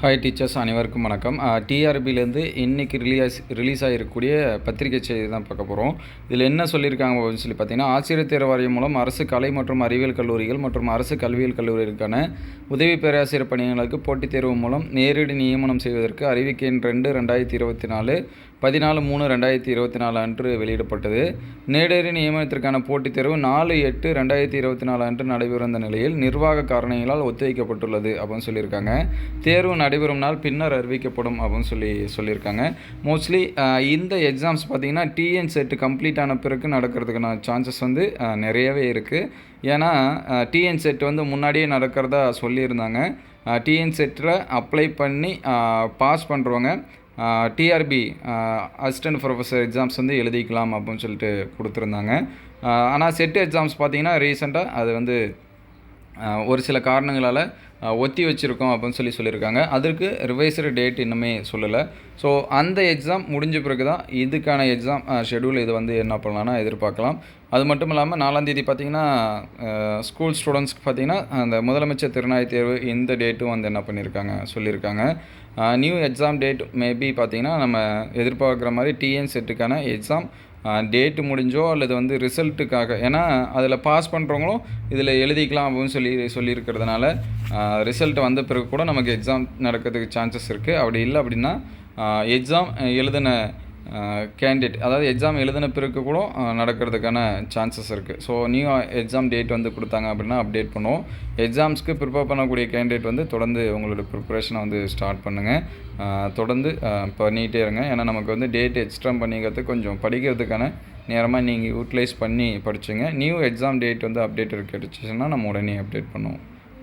Hi teachers அனைவருக்கும் வணக்கம். டிஆர்பிலேருந்து இன்றைக்கி ரிலீஸ் ரிலீஸ் ஆகிருக்கக்கூடிய பத்திரிகை செய்தி தான் பார்க்க போகிறோம் இதில் என்ன சொல்லியிருக்காங்க அப்படின்னு சொல்லி பார்த்தீங்கன்னா ஆசிரியர் தேர்வு வாரியம் மூலம் அரசு கலை மற்றும் அறிவியல் கல்லூரிகள் மற்றும் அரசு கல்வியியல் கல்லூரிகளுக்கான உதவி பேராசிரியர் பணிகளுக்கு போட்டித் தேர்வு மூலம் நேரடி நியமனம் செய்வதற்கு அறிவிக்கை எண் ரெண்டு ரெண்டாயிரத்தி இருபத்தி நாலு பதினாலு மூணு ரெண்டாயிரத்தி இருபத்தி நாலு அன்று வெளியிடப்பட்டது. நேரடி நியமனத்திற்கான போட்டித் தேர்வு நாலு எட்டு ரெண்டாயிரத்தி இருபத்தி நாலு அன்று நடைபெறுந்த நிலையில் நிர்வாக காரணங்களால் ஒத்திவைக்கப்பட்டுள்ளது அப்படின்னு சொல்லியிருக்காங்க. தேர்வு நடைபெறும் நாள் பின்னர் அறிவிக்கப்படும் அப்படின்னு சொல்லி சொல்லியிருக்காங்க. மோஸ்ட்லி இந்த எக்ஸாம்ஸ் பார்த்தீங்கன்னா டிஎன் செட்டு கம்ப்ளீட் ஆன பிறகு நடக்கிறதுக்கான சான்சஸ் வந்து நிறையவே இருக்குது ஏன்னா டிஎன் செட் வந்து முன்னாடியே நடக்கிறதா சொல்லியிருந்தாங்க. டிஎன் செட்டில் அப்ளை பண்ணி பாஸ் பண்ணுறவங்க டிஆர்பி அசிஸ்டன்ட் ப்ரொஃபஸர் எக்ஸாம்ஸ் வந்து எழுதிக்கலாம் அப்படின்னு சொல்லிட்டு கொடுத்துருந்தாங்க. ஆனால் செட்டு எக்ஸாம்ஸ் பார்த்தீங்கன்னா ரீசெண்டாக அது வந்து ஒரு சில காரணங்களால் ஒத்தி வச்சுருக்கோம் அப்படின்னு சொல்லி சொல்லியிருக்காங்க. அதற்கு ரிவைசர் டேட் இன்னுமே சொல்லலை. ஸோ அந்த எக்ஸாம் முடிஞ்ச பிறகு தான் இதுக்கான எக்ஸாம் ஷெடியூல் இது வந்து என்ன பண்ணலாம்னா எதிர்பார்க்கலாம். அது மட்டும் இல்லாமல் நாலாந்தேதி பார்த்திங்கன்னா ஸ்கூல் ஸ்டூடெண்ட்ஸ்க்கு பார்த்தீங்கன்னா அந்த முதலமைச்சர் திறனாய் தேர்வு இந்த டேட்டும் வந்து என்ன பண்ணியிருக்காங்க சொல்லியிருக்காங்க. நியூ எக்ஸாம் டேட் மேபி பார்த்திங்கன்னா நம்ம எதிர்பார்க்குற மாதிரி டிஎன் செட்டுக்கான எக்ஸாம் டேட்டு முடிஞ்சோ அல்லது வந்து ரிசல்ட்டுக்காக ஏன்னா அதில் பாஸ் பண்ணுறவங்களும் இதில் எழுதிக்கலாம் அப்படின்னு சொல்லி சொல்லியிருக்கிறதுனால ரிசல்ட் வந்த பிறகு கூட நமக்கு எக்ஸாம் நடக்கிறதுக்கு சான்சஸ் இருக்குது அப்படி இல்லை அப்படின்னா எக்ஸாம் எழுதின கேண்டிடேட் அதாவது எக்ஸாம் எழுதின பிறகு கூட நடக்கிறதுக்கான சான்சஸ் இருக்குது ஸோ நியூ எக்ஸாம் டேட் வந்து கொடுத்தாங்க அப்படின்னா அப்டேட் பண்ணுவோம். எக்ஸாம்ஸ்க்கு ப்ரிப்பேர் பண்ணக்கூடிய கேண்டிடேட் வந்து தொடர்ந்து உங்களோட ப்ரிப்பரேஷனை வந்து ஸ்டார்ட் பண்ணுங்கள் தொடர்ந்து பண்ணிகிட்டே இருங்க. ஏன்னா நமக்கு வந்து டேட் எக்ஸ்ட்ரா பண்ணிக்கிறது கொஞ்சம் படிக்கிறதுக்கான நேரமாக நீங்கள் யூட்டிலைஸ் பண்ணி படிச்சுங்க. நியூ எக்ஸாம் டேட் வந்து அப்டேட் கிடைச்சிச்சுன்னா நம்ம உடனே அப்டேட் பண்ணுவோம்.